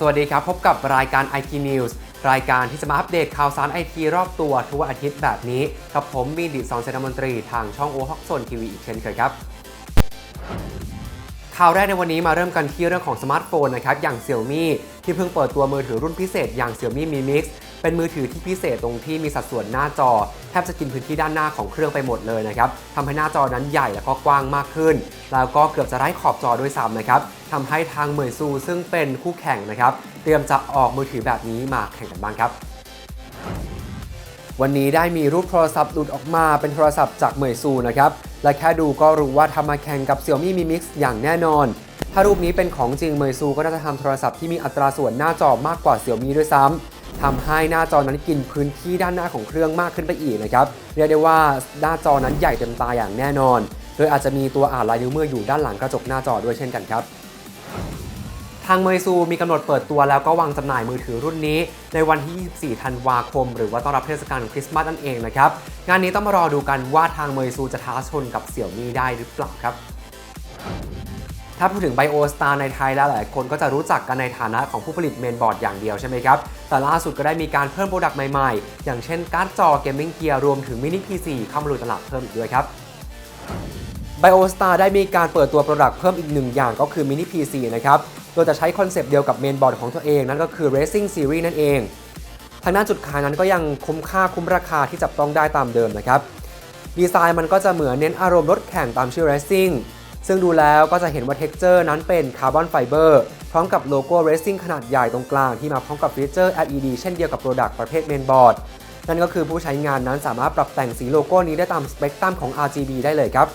สวัสดีครับ พบกับรายการ IT News รายการที่จะมาอัปเดตข่าวสารไอทีรอบตัวทุกอาทิตย์แบบนี้ กับผมมีดิสอนเซนมนตรีทางช่องโอฮอกโซนทีวีอีกเช่นเคยครับ ข่าวแรกในวันนี้มาเริ่มกันที่เรื่องของสมาร์ทโฟนนะครับ อย่าง Xiaomi ที่เพิ่งเปิดตัวมือถือรุ่นพิเศษอย่าง Xiaomi Mi Mix เป็นมือถือที่พิเศษตรงที่มีสัดส่วนหน้าจอ แทบจะกินพื้นที่ด้านหน้าของเครื่องไปหมดเลยนะครับทำให้หน้าจอนั้นใหญ่และก็กว้างมากขึ้น แล้วก็เกือบจะไร้ขอบจอด้วยซ้ำนะครับทำให้ทางเหมยซูซึ่งเป็นคู่แข่งนะครับ เตรียมจะออกมือถือแบบนี้มาแข่งกันบ้างครับวันนี้ได้มีรูปโทรศัพท์หลุดออกมาเป็นโทรศัพท์จากเหมยซูนะครับ และแค่ดูก็รู้ว่าทำมาแข่งกับ Xiaomi Mi Mix อย่างแน่นอน ถ้ารูปนี้เป็นของจริงเหมยซูก็น่าจะทำโทรศัพท์ที่มีอัตราส่วนหน้าจอมากกว่า Xiaomi ด้วยซ้ำ ทำให้หน้าจอนั้นกินพื้นที่ด้านหน้าของเครื่องมากขึ้นไปอีกนะครับเรียกได้ว่าหน้าจอนั้นใหญ่เต็มตาอย่างแน่นอน โดยอาจจะมีตัวอ่านลายนิ้วมืออยู่ด้านหลังกระจกหน้าจอด้วยเช่นกันครับทางเมยซูมีกำหนดเปิดตัวแล้วก็วางจำหน่ายมือถือรุ่นนี้ ในวันที่ 24 ธันวาคม หรือว่าต้อนรับเทศกาลคริสต์มาสนั่นเองนะครับ งานนี้ต้องมารอดูกันว่าทางเมยซูจะท้าชนกับเสี่ยวมี่ได้หรือเปล่าครับ ถ้าพูดถึง Bio Star ในไทยแล้วหลายคนก็จะรู้จักกันในฐานะของผู้ผลิตเมนบอร์ดอย่างเดียวใช่ไหมครับ แต่ล่าสุดก็ได้มีการเพิ่มโปรดักต์ใหม่ๆ อย่างเช่นการ์ดจอเกมมิ่งเกียร์รวมถึงมินิ PC เข้ามาลุยตลาดเพิ่มอีกด้วยครับ BioStar ได้มีการเปิดตัวโปรดักต์เพิ่มอีกหนึ่งอย่างก็คือ Mini PC นะครับโดยจะใช้คอนเซปต์เดียวกับเมนบอร์ดของตัวเองนั่นก็คือ Racing Series นั่นเอง ทางด้านจุดขายนั้นก็ยังคุ้มค่าคุ้มราคาที่จับต้องได้ตามเดิมนะครับ ดีไซน์มันก็จะเหมือนเน้นอารมณ์รถแข่งตามชื่อ Racing ซึ่งดูแล้วก็จะเห็นว่าเท็กเจอร์นั้นเป็นคาร์บอนไฟเบอร์พร้อมกับโลโก้ Racing ขนาดใหญ่ตรงกลางที่มาพร้อมกับฟีเจอร์ LED เช่นเดียวกับโปรดักต์ประเภทเมนบอร์ดนั่นก็คือผู้ใช้งานนั้นสามารถปรับแต่งสีโลโก้นี้ได้ตามสเปกตรัมของ RGB ได้เลยครับ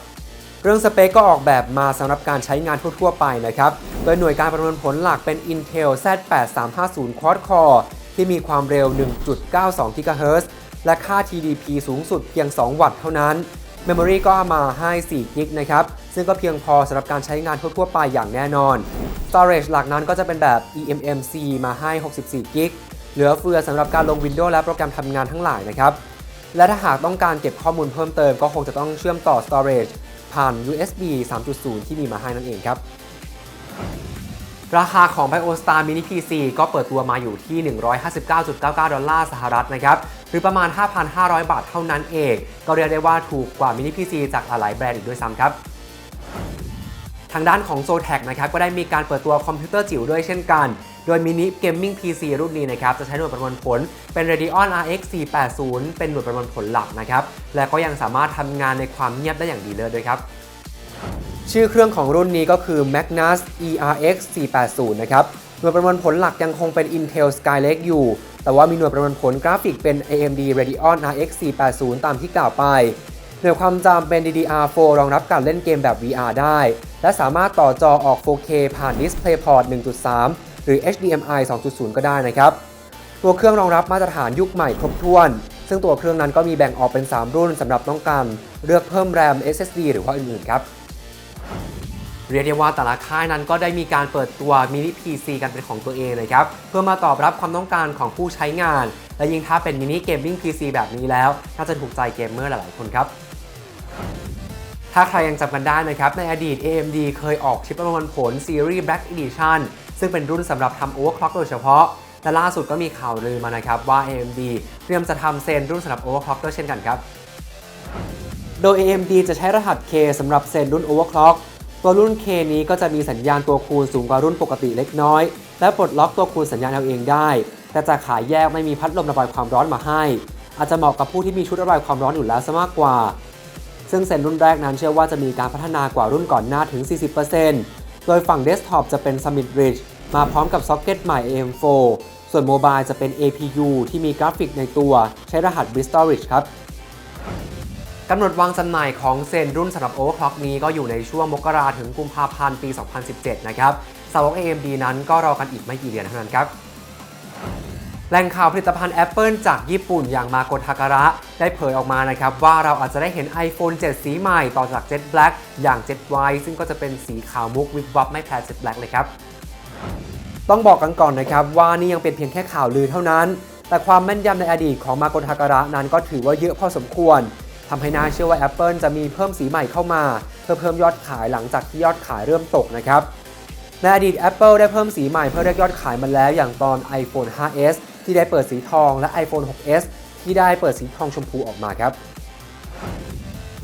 เรื่องสเปคก็ออกแบบมาสำหรับการใช้งานทั่ว ๆ ไปนะครับ โดยหน่วยการประมวลผลหลักเป็น Intel Z8350 Quad Core ที่มีความเร็ว 1.92 GHz และค่า TDP สูงสุดเพียง 2 วัตต์เท่านั้น Memory ก็มาให้ 4 g b นะครับ ซึ่งก็เพียงพอสำหรับการใช้งานทั่วๆไปอย่างแน่นอน Storage หลักนั้นก็จะเป็นแบบ eMMC มาให้ 64 g b เหลือเฟือสำหรับการลง Windows และโปรแกรมทำงานทั้งหลายนะครับ และถ้าหากต้องการเก็บข้อมูลเพิ่มเติมก็คงจะต้องเชื่อมต่อ Storage ผ่าน USB 3.0 ที่มีมาให้นั่นเองครับ ราคาของ BioStar Mini PC ก็เปิดตัวมาอยู่ที่ 159.99 ดอลลาร์สหรัฐนะครับ หรือประมาณ 5,500 บาทเท่านั้นเอง ก็เรียกได้ว่าถูกกว่า Mini PC จากหลายแบรนด์อีกด้วยซ้ำครับ ทางด้านของ z o t a c นะครับก็ได้มีการเปิดตัวคอมพิวเตอร์จิ๋วด้วยเช่นกัน โดย Mini Gaming PC รุ่นนี้นะครับจะใช้หน่วยประมวลผลเป็น Radeon RX 480 เป็นหน่วยประมวลผลหลักนะครับและก็ยังสามารถทำงานในความเงียบได้อย่างดีเลยด้วยครับชื่อเครื่องของรุ่นนี้ก็คือ Magnus ERX 480 นะครับหน่วยประมวลผลหลักยังคงเป็น Intel Skylake อยู่ แต่ว่ามีหน่วยประมวลผลกราฟิกเป็น AMD Radeon RX 480 ตามที่กล่าวไปหน่วยความจำเป็น DDR4 รองรับการเล่นเกมแบบ VR ได้ และสามารถต่อจอออก 4K ผ่าน DisplayPort 1.3 หรือ HDMI 2.0 ก็ได้นะครับ ตัวเครื่องรองรับมาตรฐานยุคใหม่ครบถ้วน ซึ่งตัวเครื่องนั้นก็มีแบ่งออกเป็น 3 รุ่นสำหรับต้องการเลือกเพิ่มแรม SSD หรือว่าอื่นๆครับเรียกได้ว่าแต่ละค่ายนั้นก็ได้มีการเปิดตัวมินิ PC กันเป็นของตัวเองนะครับ เพื่อมาตอบรับความต้องการของผู้ใช้งาน และยิ่งถ้าเป็นมินิเกมมิ่ง PC แบบนี้แล้ว น่าจะถูกใจเกมเมอร์หลายๆคนครับ ถ้าใครยังจำกันได้นะครับ ในอดีต AMD เคยออกชิปประมวลผลซีรีส์ Black Edition ซึ่งเป็นรุ่นสำหรับทำ overclock โดยเฉพาะ และล่าสุดก็มีข่าวลือมานะครับว่า AMD เตรียมจะทำเซนรุ่นสำหรับ overclock ด้วยเช่นกันครับ โดย AMD จะใช้รหัส K สำหรับเซนรุ่น overclock ตัวรุ่น K นี้ก็จะมีสัญญาณตัวคูณสูงกว่ารุ่นปกติเล็กน้อย และปลดล็อกตัวคูณสัญญาณเอาเองได้ แต่จะขายแยกไม่มีพัดลมระบายความร้อนมาให้ อาจจะเหมาะกับผู้ที่มีชุดระบายความร้อนอยู่แล้วซะมากกว่า ซึ่งเซนรุ่นแรกนั้นเชื่อว่าจะมีการพัฒนากว่ารุ่นก่อนหน้าถึง 40%โดยฝั่งเดสก์ท็อปจะเป็น Summit Ridge มาพร้อมกับซ็อกเก็ตใหม่ AM4 ส่วนโมบายจะเป็น APU ที่มีกราฟิกในตัวใช้รหัส Bristol Ridge ครับกำหนดวางจำหน่ายของเซนรุ่นสำหรับ Overclock นี้ก็อยู่ในช่วงมกราถึงกุมภาพันธ์ปี 2017 นะครับสาวก AMD นั้นก็รอกันอีกไม่กี่เดือนเท่านั้นครับ แหล่งข่าวผลิตภัณฑ์ Apple จากญี่ปุ่นอย่างมาโกทาการะ ได้เผยออกมานะครับว่าเราอาจจะได้เห็น iPhone 7 สีใหม่ต่อจาก Jet Black อย่าง Jet White ซึ่งก็จะเป็นสีขาวมุกวิบวับไม่แพ้ Jet Black เลยครับ ต้องบอกกันก่อนนะครับว่านี่ยังเป็นเพียงแค่ข่าวลือเท่านั้น แต่ความแม่นยำในอดีตของมาโกทาการะนั้นก็ถือว่าเยอะพอสมควรทำให้น่าเชื่อว่า Apple จะมีเพิ่มสีใหม่เข้ามา เพื่อเพิ่มยอดขายหลังจากที่ยอดขายเริ่มตกนะครับในอดีต Apple ได้เพิ่มสีใหม่เพื่อเรียกยอดขายมาแล้วอย่างตอน iPhone 5s ที่ได้เปิดสีทองและ iPhone 6s ที่ได้เปิดสีทองชมพูออกมาครับ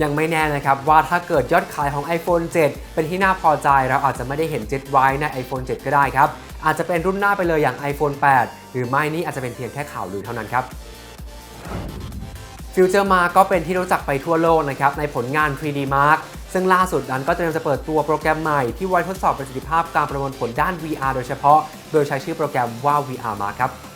ยังไม่แน่นะครับว่าถ้าเกิดยอดขายของ iPhone 7 เป็นที่น่าพอใจเราอาจจะไม่ได้เห็น7ไว้ใน iPhone 7 ก็ได้ครับ อาจจะเป็นรุ่นหน้าไปเลยอย่าง iPhone 8 หรือไม่นี่อาจจะเป็นเพียงแค่ข่าวลือเท่านั้นครับฟิวเจอร์มาก็เป็นที่รู้จักไปทั่วโลกนะครับในผลงาน 3D Mark ซึ่งล่าสุดนั้นก็เตรียมจะเปิดตัวโปรแกรมใหม่ที่ไว้ทดสอบประสิทธิภาพการประมวลผลด้าน VR โดยเฉพาะ โดยใช้ชื่อโปรแกรมว่า VR Mark ครับ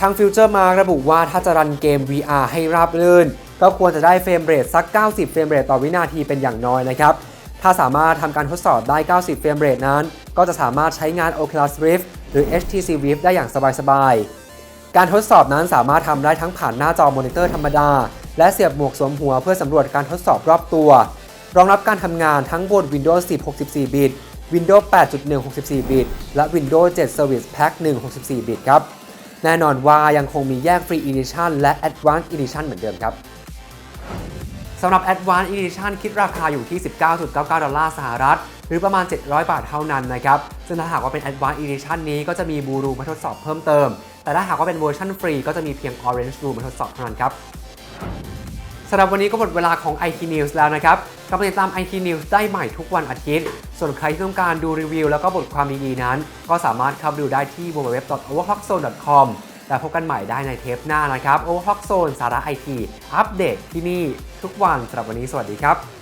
ทาง Future Mark ระบุว่าถ้าจะรันเกม VR ให้ราบรื่น ก็ควรจะได้เฟรมเรทสัก 90 เฟรมเรทต่อวินาทีเป็นอย่างน้อยนะครับ ถ้าสามารถทำการทดสอบได้ 90 เฟรมเรทนั้น ก็จะสามารถใช้งาน Oculus Rift หรือ HTC Vive ได้อย่างสบายๆ การทดสอบนั้นสามารถทำได้ทั้งผ่านหน้าจอมอนิเตอร์ธรรมดา และเสียบหมวกสวมหัวเพื่อสำรวจการทดสอบรอบตัว รองรับการทำงานทั้งบน Windows 10 64 บิต Windows 8.1 64 บิต และ Windows 7 Service Pack 1 64 บิตครับ แน่นอนว่ายังคงมีแยก Free Edition และ Advanced Edition เหมือนเดิมครับสำหรับ Advanced Edition คิดราคาอยู่ที่ 19.99 ดอลลาร์สหรัฐ หรือประมาณ 700 บาทเท่านั้นนะครับ ซึ่งถ้าหากว่าเป็น Advanced Edition นี้ก็จะมีบูรูมาทดสอบเพิ่มเติม แต่ถ้าหากว่าเป็นเวอร์ชันฟรีก็จะมีเพียง Orange Blue มาทดสอบเท่านั้นครับ สำหรับวันนี้ก็หมดเวลาของ IT News แล้วนะครับกลับมาติดตาม IT News ได้ใหม่ทุกวันอาทิตย์ ส่วนใครที่ต้องการดูรีวิว แล้วก็บทความดีๆนั้น ก็สามารถเข้าดูได้ที่ www.overclockzone.com แล้วพบกันใหม่ได้ในเทปหน้านะครับ Overclock Zone สาระ IT อัปเดตที่นี่ทุกวันสำหรับวันนี้สวัสดีครับ